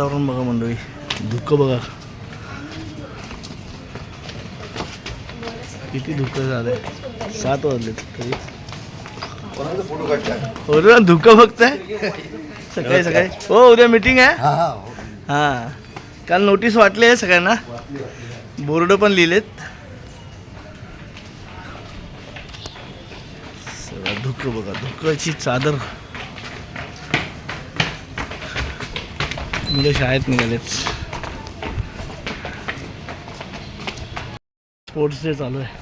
वातावरण बघा मंडळी. धुकं बघा. किती धुकं झालंय. सात वाजले तरी. हो ना धुकं बघताय? सकाळी सकाळी? हो उद्या मीटिंग आहे? हां काल नोटीस वाटली आहे सगळ्यांना. बोर्ड पण लिहिलेत. सगळं धुकं बघा. धुकाची चादर. मुलं शाळेत निघालेच स्पोर्ट्स डे चालू आहे.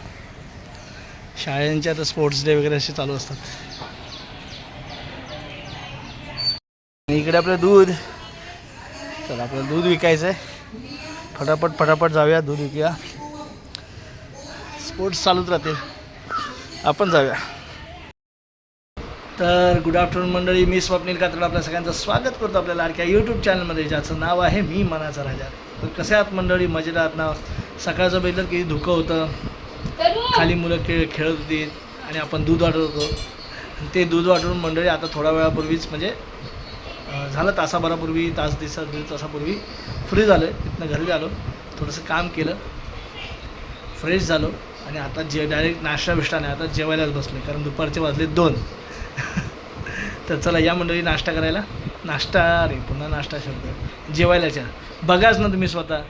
शाळेंचे आता स्पोर्ट्स डे वगैरे असे चालू असतात. आणि इकडे आपलं दूध. चला आपलं दूध विकायचं आहे फटाफट फटाफट जाऊया दूध विकूया. स्पोर्ट्स चालूच राहतील. आपण जाऊया. तर गुड आफ्टरनून मंडळी मी स्वप्नील कात्रड आपल्या सगळ्यांचं स्वागत करतो आपल्या लाडक्या यूट्यूब चॅनलमध्ये ज्याचं नाव आहे मी मनाचा राजा. तर कसे आहात मंडळी? मजेत आहात ना? सकाळचं बघितलं की धुकं होतं. खाली मुलं खेळ खेळत होती आणि आपण दूध वाटत होतो. ते दूध वाटून मंडळी आता थोड्या वेळापूर्वीच म्हणजे झालं तासाभरापूर्वी तास दिवसा दीड तासापूर्वी फ्री झालं तिथनं घरी आलो थोडंसं काम केलं फ्रेश झालो. आणि आता जे डायरेक्ट नाश्ता बिष्टा नाही आता जेवायलाच बसले कारण दुपारचे वाजले दोन. तर चला या मंडळी नाश्ता करायला. नाश्ता अरे पुन्हा नाश्ता शब्द. जेवायलाच्या. बघाच ना तुम्ही स्वतः.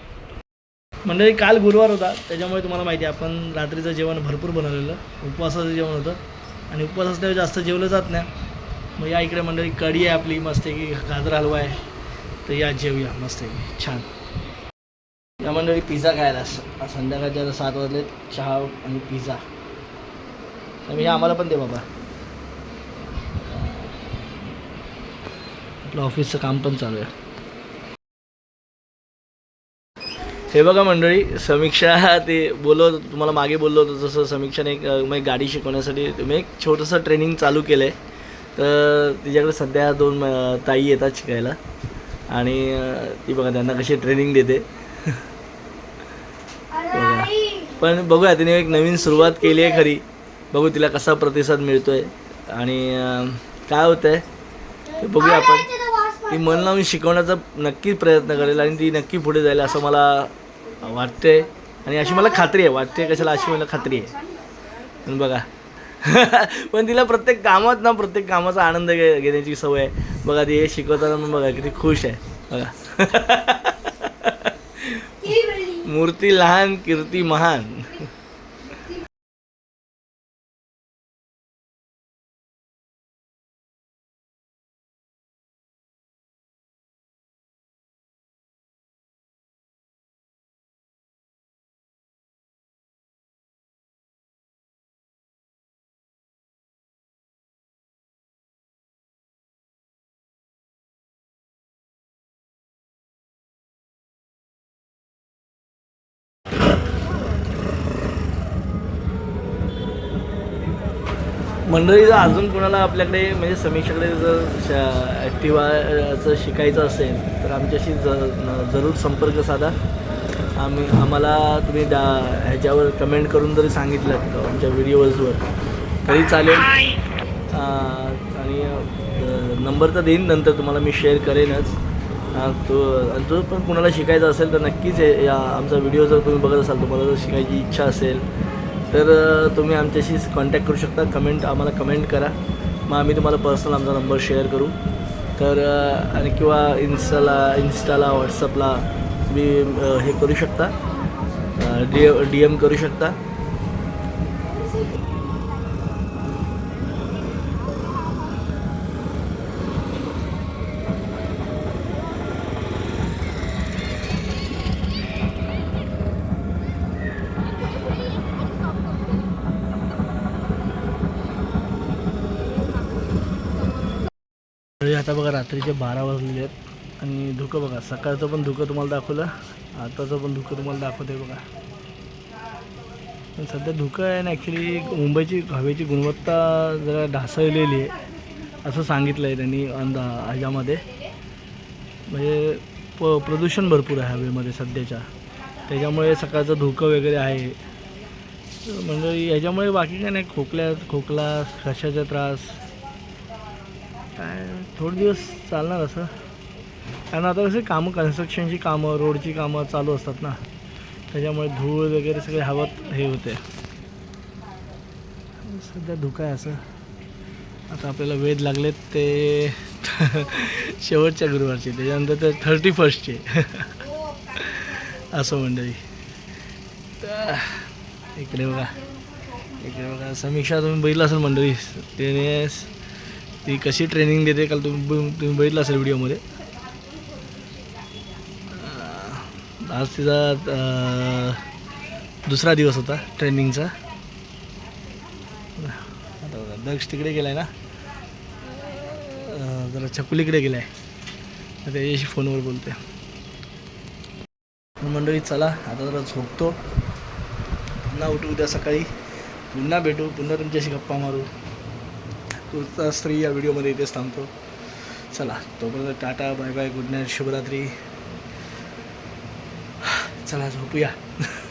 मंडळी काल गुरुवार होता त्याच्यामुळे तुम्हाला माहिती आहे आपण रात्रीचं जेवण भरपूर बनवलेलं. उपवासाचं जेवण होतं. आणि उपवास असल्यावर जास्त जेवलं जात नाही. मग या इकडे मंडळी कढी आहे आपली मस्त की गाजर हलवा आहे. तर या जेवूया मस्त छान. या मंडळी पिझ्झा खायला. संध्याकाळच्या आता सात वाजले चहा आणि पिझ्झा. तर हे आम्हाला पण दे बाबा. आपलं ऑफिसचं काम पण चालू आहे. हे बघा मंडळी समीक्षा ते बोललो होतो तुम्हाला मागे बोललो होतो जसं समीक्षाने एक मग गाडी शिकवण्यासाठी मी एक छोटंसं ट्रेनिंग चालू केलं आहे तर तिच्याकडे सध्या दोन ताई येतात शिकायला. आणि ती बघा त्यांना कशी ट्रेनिंग देते. बघा. पण बघूया तिने एक नवीन सुरुवात केली आहे खरी. बघू तिला कसा प्रतिसाद मिळतो आहे आणि काय होतं आहे ते बघूया आपण. ती मन लावून शिकवण्याचा नक्की प्रयत्न करेल आणि ती नक्की पुढे जाईल असं मला वाटतंय. आणि अशी मला खात्री आहे वाटते कशाला अशी मला खात्री आहे. बघा. पण तिला प्रत्येक कामात ना प्रत्येक कामाचा आनंद घे घेण्याची सवय आहे. बघा ती हे शिकवताना पण बघा किती खुश आहे. बघा. मूर्ती लहान कीर्ती महान. मंडळी जर अजून कोणाला आपल्याकडे म्हणजे समीक्षाकडे जर ॲक्टिवाचं शिकायचं असेल तर आमच्याशी ज जरूर संपर्क साधा. आम्ही आम्हाला तुम्ही डा ह्याच्यावर कमेंट करून जरी सांगितलं आमच्या व्हिडिओजवर तरी चालेल. आणि नंबर तर देईन नंतर तुम्हाला मी शेअर करेनच. तो आणि जो पण कुणाला शिकायचं असेल तर नक्कीच या आमचा व्हिडिओ जर तुम्ही बघत असाल तुम्हाला जर शिकायची इच्छा असेल तर तुम्ही आमच्याशी कॉन्टॅक्ट करू शकता. कमेंट आम्हाला कमेंट करा. मग आम्ही तुम्हाला पर्सनल आमचा नंबर शेअर करू. तर आणि किंवा इन्स्टाला इन्स्टाला व्हॉट्सअपला मी हे करू शकता. डी डी एम करू शकता. आता बघा रात्रीचे बारा वाजलेले आहेत. आणि धुकं बघा सकाळचं पण धुकं तुम्हाला दाखवलं आताचं पण धुकं तुम्हाला दाखवते बघा. पण सध्या धुकं आहे ना ॲक्च्युली मुंबईची हवेची गुणवत्ता जरा ढासळलेली आहे असं सांगितलं आहे त्यांनी अंदा ह्याच्यामध्ये. म्हणजे प प्रदूषण भरपूर आहे हवेमध्ये सध्याच्या. त्याच्यामुळे सकाळचं धुकं वगैरे आहे. म्हणजे ह्याच्यामुळे बाकी काय नाही खोकल्या खोकला घशाचा त्रास काय? थोडे दिवस चालणार असं. कारण आता कसं कामं कन्स्ट्रक्शनची कामं रोडची कामं चालू असतात ना. त्याच्यामुळे धूळ वगैरे सगळे हवत हे होते. सध्या धुका आहे असं. आता आपल्याला वेध लागलेत ते शेवटच्या गुरुवारचे. त्याच्यानंतर ते थर्टी फर्स्टचे असं मंडळी. तर इकडे बघा. इकडे बघा. समीक्षा तुम्ही बघितलं असेल मंडळी. त्याने ती कशी ट्रेनिंग देते काल तुम्ही ब- तुम्ही बघितलं असेल व्हिडिओमध्ये आज तिचा दुसरा दिवस होता ट्रेनिंगचा आता दक्ष तिकडे गेलाय ना? जरा छकुलीकडे गेलाय. आहे त्याच्याशी फोनवर बोलते मंडळी चला आता जरा झोपतो. पुन्हा उठू उद्या सकाळी. पुन्हा भेटू पुन्हा तुमच्याशी गप्पा मारू. तुझा स्त्री या व्हिडिओमध्ये इथेच थांबतो. चला तोपर्यंत tata bye bye good night शुभरात्री. चला झोपूया.